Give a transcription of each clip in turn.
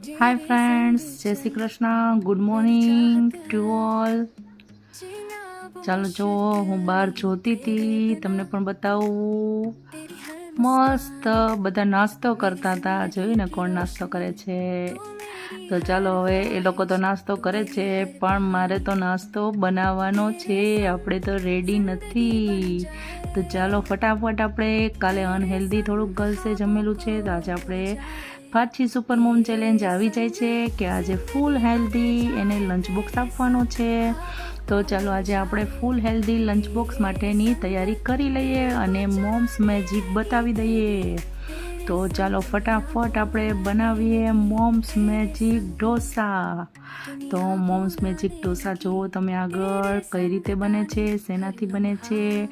Hi friends Jai Shri Krishna good morning to all ચાલો જો, હું બહાર જોતી હતી, તમને પણ બતાવું. મસ્ત, બધા નાસ્તો કરતા હતા. જોયું ને કોણ નાસ્તો કરે છે? તો ચાલો હવે એ લોકો તો નાસ્તો કરે છે, પણ મારે તો નાસ્તો બનાવવાનો છે, આપણે તો રેડી નથી. તો ચાલો ફટાફટ આપણે કાલે અનહેલ્ધી થોડુંક ગર્લ્સે જમેલું છે, તો આજે આપણે પાછી સુપર મોમ ચેલેન્જ આવી જાય છે કે આજે ફૂલ હેલ્ધી એને લંચ બોક્સ આપવાનો છે. તો ચાલો આજે આપણે ફૂલ હેલ્ધી લંચ બોક્સ માટેની તૈયારી કરી લઈએ અને મોમ્સ મેજિક બતાવી દઈએ. તો ચાલો ફટાફટ આપણે બનાવીએ મોમ્સ મેજિક ઢોસા. તો મોમ્સ મેજિક ઢોસા જુઓ તમે આગળ કઈ રીતે બને છે, શેનાથી બને છે?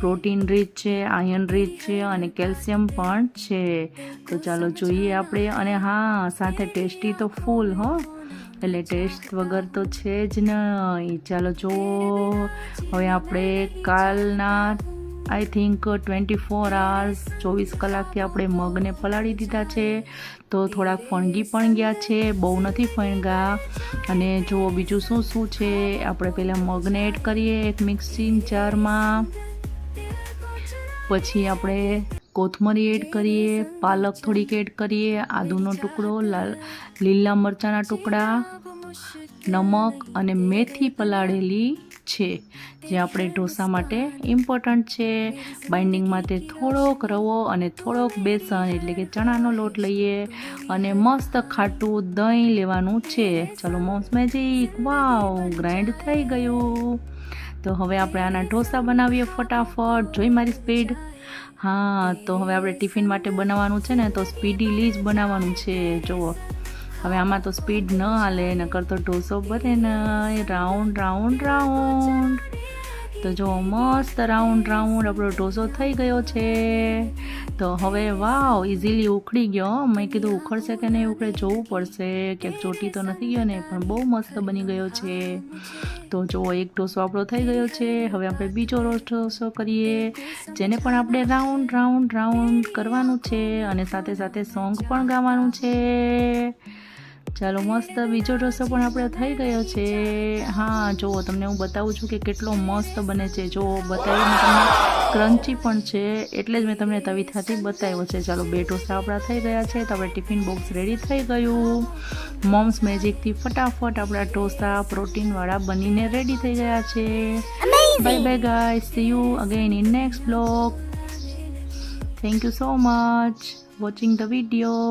પ્રોટીન રીચ છે આયર્ન રીચ છે અને કેલ્શિયમ પણ છે. તો ચાલો જોઈએ આપણે અને હા, સાથે ટેસ્ટી તો ફૂલ હો. એટલે ટેસ્ટ વગર તો છે જ નહીં. ચાલો જુઓ. હવે આપણે કાલના I think twenty four hours ચોવીસ કલાકથી આપણે મગને પલાળી દીધા છે. તો થોડાક ફણગી પણ ગયા છે, બહુ નથી ફણગા અને જુઓ બીજું શું શું છે, આપણે પહેલાં મગને એડ કરીએ એક મિક્સિંગ જારમાં પછી આપણે કોથમરી એડ કરીએ, પાલક થોડીક એડ કરીએ, આદુનો ટુકડો, લાલ, લીલા મરચાંના ટુકડા, નમક અને મેથી પલાળેલી છે, જે આપણે ઢોસા માટે ઇમ્પોર્ટન્ટ છે. બાઇન્ડિંગ માટે થોડોક રવો અને થોડોક બેસન, એટલે કે ચણાનો લોટ લઈએ અને મસ્ત ખાટું દહીં લેવાનું છે. ચલો મોમ્સ મેજિક વાવ ગ્રાઇન્ડ થઈ ગયું. તો હવે આપણે આના ઢોસા બનાવીએ ફટાફટ. જોઈ મારી સ્પીડ હા, તો હવે આપણે ટિફિન માટે બનાવવાનું છે ને, તો સ્પીડીલી જ બનાવવાનું છે. જુઓ. હવે આમાં તો સ્પીડ ન હાલે, નકર તો ઢોસો બને ને રાઉન્ડ રાઉન્ડ રાઉન્ડ તો જો મસ્ત રાઉન્ડ રાઉન્ડ આપણો ઢોસો થઈ ગયો છે. તો હવે વાવ ઇઝીલી ઉખડી ગયો. મેં કીધું ઉખડશે કે નહીં, ઉખડે જોવું પડશે. ક્યાંક ચોટી તો નથી ગયો ને, પણ બહુ મસ્ત બની ગયો છે. તો જો એક ઢોસો આપણો થઈ ગયો છે. હવે આપણે બીજો ઢોસો કરીએ, જેને પણ આપણે રાઉન્ડ રાઉન્ડ રાઉન્ડ કરવાનું છે અને સાથે સાથે સોંગ પણ ગાવાનું છે. ચાલો મસ્ત બીજો ઢોસો પણ આપણે થઈ ગયો છે. હા જુઓ તમને હું બતાવું છું કે કેટલો મસ્ત બને છે. જો બતાવીને તમને ક્રન્ચી પણ છે એટલે જ મેં તમને તવીથાથી બતાવ્યો છે. ચાલો બે ઢોસા આપણા થઈ ગયા છે તો આપણે ટિફિન બોક્સ રેડી થઈ ગયું. મોમ્સ મેજિકથી ફટાફટ આપણા ઢોસા પ્રોટીનવાળા બનીને રેડી થઈ ગયા છે. Bye bye guys see you again in next blog thank you so much watching the video